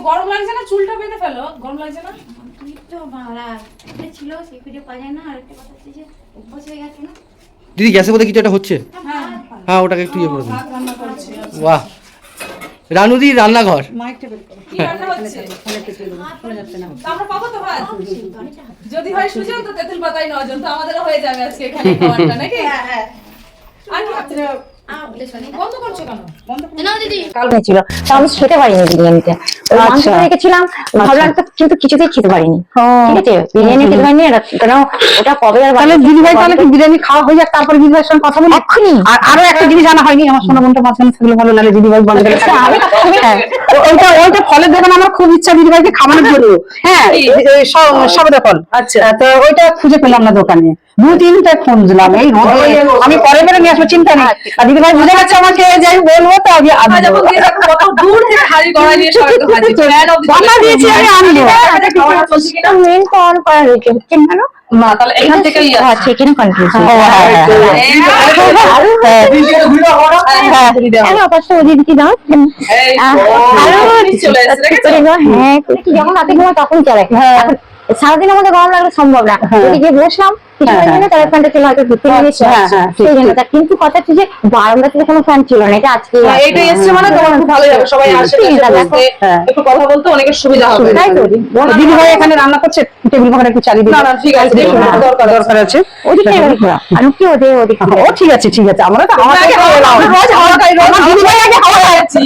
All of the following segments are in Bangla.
তো গরম লাগছে না চুলটা বেঁধে ফেলো। গরম লাগছে না? তুই তো একটা ছিল সে খুঁজে পাওয়া যায় না আর একটা কথা হচ্ছে যে অভ্যাস হয়ে গেছে না। দিদি গ্যাসের মধ্যে কিছু একটা হচ্ছে? হ্যাঁ। হ্যাঁ ওটাকে একটু ইয়ে করে দিন। করছি বাহ। রানুদি রান্নাঘর। কি রান্না হচ্ছে? আমরা পাবো তো ভাত? যদি হয় সুজন তো তেঁতুল পাতাই নজন তো আমাদেরও হয়ে যাবে আজকে এখানে খাবারটা নাকি? আর কি? ভাবছ? বন্ধ করছ কেন? না দিদি। তা আমি খেতে পারিনি বিরিয়ানিটা মাংস রেখেছিলাম ভাবলাম তো কিন্তু কিছুতেই খেতে পারিনি। ঠিক আছে বিরিয়ানি খেতে পারিনি কেন ওটা কবে আর তাহলে দিদিভাই তাহলে কি বিরিয়ানি খাওয়া হয়ে যাক তারপরে দিদিভাইয়ের সঙ্গে কথা বলি। এক্ষুনি। আর আরও একটা জিনিস জানা হয়নি আমার সোনা মনটা মাঝখানে থাকলে ভালো লাগে দিদি ভাই আচ্ছা, হ্যাঁ, ওইটা ওইটা ফলের দোকান আমার খুব ইচ্ছা দিদি ভাইকে খাওয়ানোর জন্য। হ্যাঁ সবেদা ফল। আচ্ছা। তো ওইটা খুঁজে পেলাম না দোকানে। দু তিনটা খুঁজলাম এই আমি পরে পরে নিয়ে আসব চিন্তা নেই। আর দিদি ভাই বুঝে গেছে আমাকে যাই বলব তো আমি বাবা দিয়েছি আমি আনব। মেন না তাহলে এখান আচ্ছা কনফিউজ হ্যাঁ, হ্যাঁ, হ্যাঁ। হ্যাঁ যখন রাতে ঘুমো তখন চলে সারাদিন আমাদের গরম লাগলে সম্ভব না। যদি গিয়ে বসলাম কিছু হ্যাঁ, জন্য তার ফ্যানটা ছিল হয়তো ঘুরতে নিয়েছে হ্যাঁ, হ্যাঁ, ঠিক, সেই জন্য তা কিন্তু কথা হচ্ছে যে বারান্দা থেকে কোনো ফ্যান ছিল না এটা আজকে হ্যাঁ, এসছে মানে তোমার খুব ভালোই হবে সবাই আসে আছে, হ্যাঁ। একটু কথা বলতে অনেকের সুবিধা হবে। তাই তো দিদি ভাই এখানে রান্না করছে টেবিল একটু চালিয়ে না না ঠিক আছে হ্যাঁ, দরকার দরকার আছে। ওদিকে কি ওদের ওদিকে। ও ঠিক আছে ঠিক আছে। আমরা তো তোমরা আমাকে আগে হাওয়া খাও, রোজ হাওয়া খাই, রোজ দিদি ভাই আগে হাওয়া আচ্ছা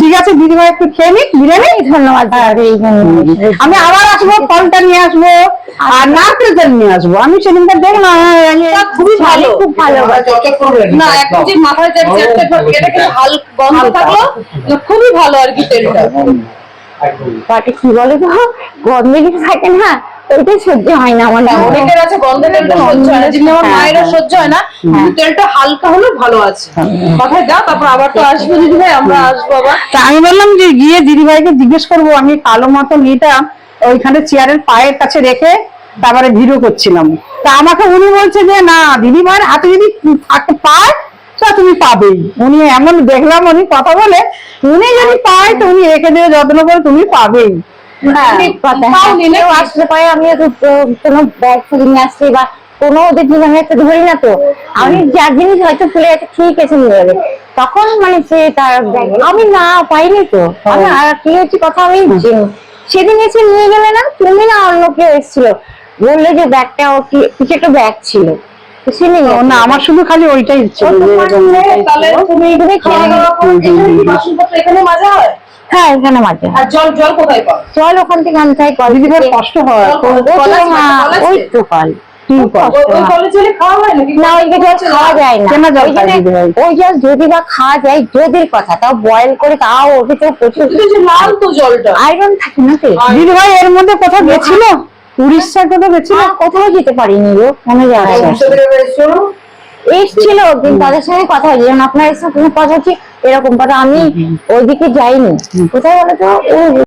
ঠিক আছে দিদি একটু খেয়ে নিক। বিরিয়ানি? ধন্যবাদ। আমি আবার আসব ফলটা নিয়ে আসব আর নিয়ে আসব। আমি সেদিনটা দেখলাম খুবই ভালো। খুব ভালো না এখন যে মাথায় খুবই ভালো আর কি তেলটা। কি বলে তো? গন্ধে কিছু থাকে না। ওইটাই সহ্য হয় না আমার হ্যাঁ, অনেকের আছে গন্ধ তেলটা সহ্য হয় না যেমনি আমার মায়েরও সহ্য হয় না কিন্তু তেলটা হালকা হলে ভালো আছে। কথায় যা তারপর আবার তো আসব দিদি ভাই আমরা আসব আবার। তা আমি বললাম যে গিয়ে দিদি ভাইকে জিজ্ঞেস করব আমি কালো মতো মেয়েটা ওইখানে চেয়ারের পায়ের কাছে রেখে তারপরে ভিডিও করছিলাম। তা আমাকে উনি বলছে যে না দিদি ভাইয়ের হাতে যদি থাকে পায় তা তুমি পাবেই। উনি এমন দেখলাম উনি কথা বলে উনি যদি পায় তো উনি রেখে দিয়ে যত্ন করে তুমি পাবেই। হ্যাঁ নিলেও আমি কোনো ব্যাগ ফুলে নিয়ে আসছি বা কোনো ওদের জীবনে একটা ধরি না তো। আমি যার জিনিস হয়তো ফুলে ঠিক আছে নিয়ে যাবে। তখন মানে সে তার আমি না পাইনি তো। আমি আর কি হচ্ছে কথা আমি সেদিন এসে নিয়ে গেলে না তুমি না অন্য কেউ এসেছিল। বললে যে ব্যাগটা ও কিছু একটা ব্যাগ ছিল। না আমার শুধু খালি ওইটাই ছিল। তুমি এখানে মাজা হয়? হ্যাঁ এখানে মাঝে আর জল জল কোথায় পাও চল ওখান থেকে আমি চাই কল দিদি কষ্ট হয়। ও হ্যাঁ, ওই তো কল জল জল জল যদির কথা তাও বয়েল করে তাও প্রচুর আয়রন থাকে না দিদি ভাই এর মধ্যে কোথাও গেছিল? কোথাও গেছিল? কোথাও যেতে পারিনি গো মনে এসছিল কিন্তু তাদের সঙ্গে কথা হয়েছিল আপনার সাথে কথা হচ্ছে এরকম কথা আমি ওইদিকে যাইনি। কোথায় বলো তো?